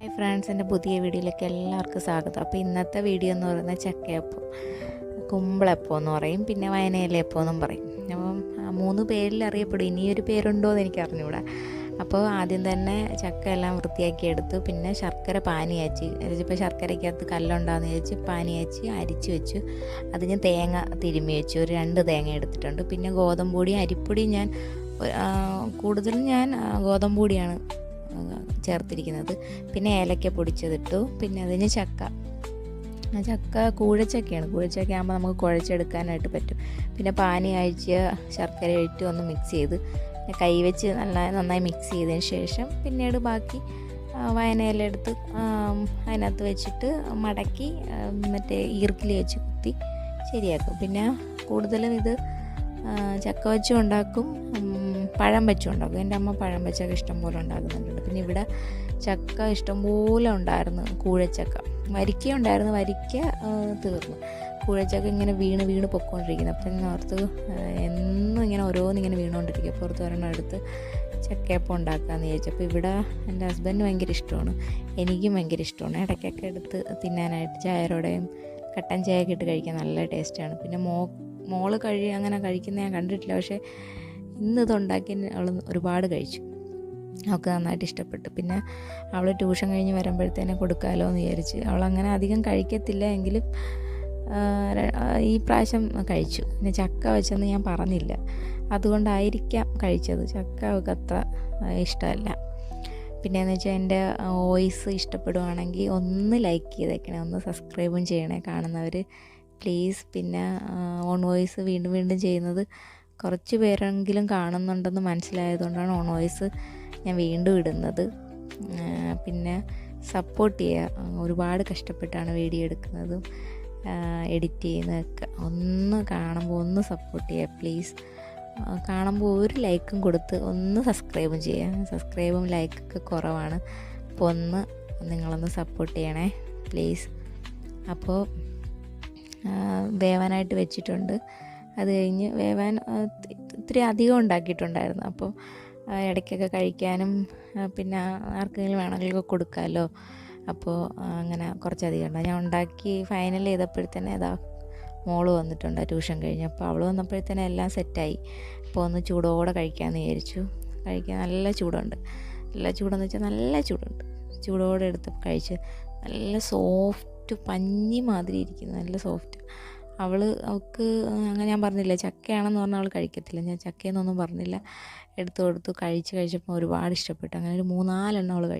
Hi friends എന്റെ പുതിയ വീഡിയോയിലേക്ക് എല്ലാവർക്കും സ്വാഗതം. അപ്പോൾ ഇന്നത്തെ വീഡിയോ എന്ന് പറയുന്നത് ചക്കയപ്പം കുമ്പളപ്പം എന്ന് പറയും പിന്നെ വയനയിലപ്പം എന്നും പറയും. അപ്പം മൂന്ന് പേരിൽ അറിയപ്പെടും ഇനിയൊരു പേരുണ്ടോ എന്ന് എനിക്ക് അറിഞ്ഞുകൂടാ അപ്പോൾ ആദ്യം തന്നെ ചക്ക എല്ലാം വൃത്തിയാക്കി എടുത്തു പിന്നെ ശർക്കര പാനി അയച്ച് ഇപ്പോൾ ശർക്കരയ്ക്കകത്ത് കല്ലുണ്ടാന്ന് പാനി അയച്ച് അരിച്ച് വെച്ചു. അതിന് തേങ്ങ തിരുമ്മി വെച്ചു ഒരു രണ്ട് തേങ്ങ എടുത്തിട്ടുണ്ട്. പിന്നെ ഗോതമ്പൂടി അരിപ്പൊടി ഞാൻ കൂടുതലും ഞാൻ ആ, ഗോതമ്പ് പൊടിയാണ് ആ, ചേർത്തിരിക്കുന്നത്. പിന്നെ ഏലക്ക പൊടിച്ചതിട്ടു. പിന്നെ അതിന് ചക്ക. ചക്ക കൂഴച്ചക്കയാണ്. കൂഴച്ചക്ക ആകുമ്പോൾ നമുക്ക് കുഴച്ചെടുക്കാനായിട്ട് പറ്റും. പിന്നെ പാനി അഴിച്ച് ശർക്കര ഇട്ട് ഒന്ന് മിക്സ് ചെയ്ത് കൈ വെച്ച് നല്ല നന്നായി മിക്സ് ചെയ്തതിന് ശേഷം പിന്നീട് ബാക്കി വയനയിലെടുത്ത് അതിനകത്ത് വെച്ചിട്ട് മടക്കി മറ്റേ ഈർക്കിൽ വെച്ച് കുത്തി ശരിയാക്കും. പിന്നെ കൂടുതലും ഇത് ചക്ക വെച്ചും ഉണ്ടാക്കും പഴം വെച്ചും ഉണ്ടാക്കും. എന്റെ അമ്മ പഴം വെച്ചൊക്കെ ഇഷ്ടംപോലെ ഉണ്ടാക്കുന്നുണ്ട്. പിന്നെ ഇവിടെ ചക്ക ഇഷ്ടംപോലെ ഉണ്ടായിരുന്നു കൂഴച്ചക്ക. വരിക്ക ഉണ്ടായിരുന്നു വരിക്ക തീർന്നു. കൂഴച്ചക്ക ഇങ്ങനെ വീണ് വീണ് പൊക്കോണ്ടിരിക്കുന്നു. അപ്പം ഞാൻ ഓർത്ത് എന്നും ഇങ്ങനെ ഓരോന്നിങ്ങനെ വീണുകൊണ്ടിരിക്കും അപ്പോൾ ഓർത്ത് ഒരെണ്ണം എടുത്ത് ചക്കയപ്പം ഉണ്ടാക്കാമെന്ന് ചോദിച്ചപ്പോൾ ഇവിടെ എന്റെ ഹസ്ബൻഡിന് ഭയങ്കര ഇഷ്ടമാണ്. എനിക്കും ഭയങ്കര ഇഷ്ടമാണ്. ഇടയ്ക്കൊക്കെ എടുത്ത് തിന്നാനായിട്ട് ചായരോടെയും കട്ടൻ ചായയൊക്കെ ഇട്ട് കഴിക്കാൻ നല്ല ടേസ്റ്റാണ് പിന്നെ മോ മോൾ കഴി അങ്ങനെ കഴിക്കുന്ന ഞാൻ കണ്ടിട്ടില്ല. പക്ഷേ ഇന്ന് ഇത് ഉണ്ടാക്കി അവൾ ഒരുപാട് കഴിച്ചു. അവൾക്ക് നന്നായിട്ട് ഇഷ്ടപ്പെട്ടു. പിന്നെ അവൾ ട്യൂഷൻ കഴിഞ്ഞ് വരുമ്പോഴത്തേനെ കൊടുക്കാമല്ലോ എന്ന് വിചാരിച്ച്. അവൾ അങ്ങനെ അധികം കഴിക്കത്തില്ല എങ്കിലും ഈ പ്രാവശ്യം കഴിച്ചു. പിന്നെ ചക്ക വെച്ചെന്ന് ഞാൻ പറഞ്ഞില്ല. അതുകൊണ്ടായിരിക്കാം കഴിച്ചത്. ചക്ക അവൾക്ക് അത്ര ഇഷ്ടമല്ല. പിന്നെയെന്ന് വെച്ചാൽ എന്റെ വോയിസ് ഇഷ്ടപ്പെടുവാണെങ്കിൽ ഒന്ന് ലൈക്ക് ചെയ്തേക്കണേ. ഒന്ന് സബ്സ്ക്രൈബും ചെയ്യണേ കാണുന്നവർ പ്ലീസ് പിന്നെ ഓൺ വോയിസ് വീണ്ടും വീണ്ടും ചെയ്യുന്നത് കുറച്ച് പേരെങ്കിലും കാണുന്നുണ്ടെന്ന് മനസ്സിലായതുകൊണ്ടാണ് ഓൺ വോയിസ് ഞാൻ വീണ്ടും ഇടുന്നത്. പിന്നെ സപ്പോർട്ട് ചെയ്യുക. ഒരുപാട് കഷ്ടപ്പെട്ടാണ് വീഡിയോ എടുക്കുന്നതും. എഡിറ്റ് ചെയ്യുന്നതൊക്കെ. ഒന്ന് കാണുമ്പോൾ ഒന്ന് സപ്പോർട്ട് ചെയ്യുക പ്ലീസ്. കാണുമ്പോൾ ഒരു ലൈക്കും കൊടുത്ത് ഒന്ന് സബ്സ്ക്രൈബും ചെയ്യുക. സബ്സ്ക്രൈബും ലൈക്കൊക്കെ കുറവാണ്. അപ്പോൾ ഒന്ന് നിങ്ങളൊന്ന് സപ്പോർട്ട് ചെയ്യണേ പ്ലീസ്. അപ്പോൾ വേവാനായിട്ട് വെച്ചിട്ടുണ്ട്. അത് കഴിഞ്ഞ് വേവാൻ ഒത്തിരി അധികം ഉണ്ടാക്കിയിട്ടുണ്ടായിരുന്നു. അപ്പോൾ ഇടയ്ക്കൊക്കെ കഴിക്കാനും പിന്നെ ആർക്കെങ്കിലും വേണമെങ്കിലൊക്കെ കൊടുക്കാമല്ലോ അപ്പോൾ അങ്ങനെ കുറച്ചധികം ഉണ്ടായി. ഞാൻ ഉണ്ടാക്കി ഫൈനൽ ചെയ്തപ്പോഴത്തേനെ ഇതാ മോൾ വന്നിട്ടുണ്ട് ട്യൂഷൻ കഴിഞ്ഞ്. അപ്പോൾ അവൾ വന്നപ്പോഴത്തേനെ എല്ലാം സെറ്റായി. അപ്പോൾ ഒന്ന് ചൂടോടെ കഴിക്കാമെന്ന് വിചാരിച്ചു. കഴിക്കാൻ നല്ല ചൂടുണ്ട്. നല്ല ചൂടെന്ന് വെച്ചാൽ നല്ല ചൂടുണ്ട്. ചൂടോടെ എടുത്ത് കഴിച്ച് നല്ല സോഫ്റ്റ് പഞ്ഞി മാതിരി ഇരിക്കുന്നു. നല്ല സോഫ്റ്റ് അവൾ അവൾക്ക് അങ്ങനെ ഞാൻ പറഞ്ഞില്ല ചക്കയാണെന്ന് പറഞ്ഞാൽ അവൾ കഴിക്കത്തില്ല. ഞാൻ ചക്കയെന്നൊന്നും പറഞ്ഞില്ല. എടുത്തു കൊടുത്തു കഴിച്ച് കഴിച്ചപ്പോൾ ഒരുപാട് ഇഷ്ടപ്പെട്ടു. അങ്ങനെ ഒരു മൂന്നാലെണ്ണം അവൾ കഴിച്ചു.